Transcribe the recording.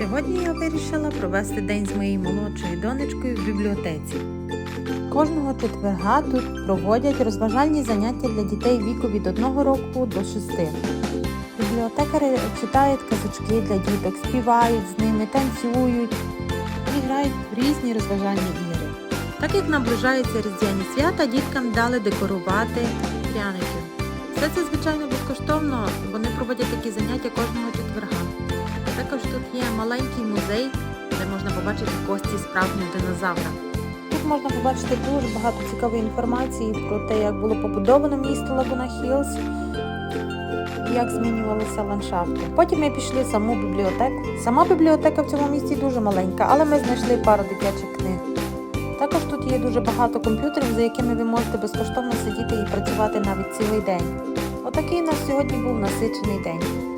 Сьогодні я вирішила провести день з моєю молодшою донечкою в бібліотеці. Кожного четверга тут проводять розважальні заняття для дітей віку від 1 року до 6. Бібліотекари читають казочки для діток, співають з ними, танцюють і грають в різні розважальні ігри. Так як наближаються різдвяні свята, діткам дали декорувати пряники. Все це, звичайно, безкоштовно, вони проводять такі заняття кожного є маленький музей, де можна побачити кості справжнього динозавра. Тут можна побачити дуже багато цікавої інформації про те, як було побудовано місто Лагуна Хілз як змінювалися ландшафти. Потім ми пішли в саму бібліотеку. Сама бібліотека в цьому місті дуже маленька, але ми знайшли пару дитячих книг. Також тут є дуже багато комп'ютерів, за якими ви можете безкоштовно сидіти і працювати навіть цілий день. Отакий у нас сьогодні був насичений день.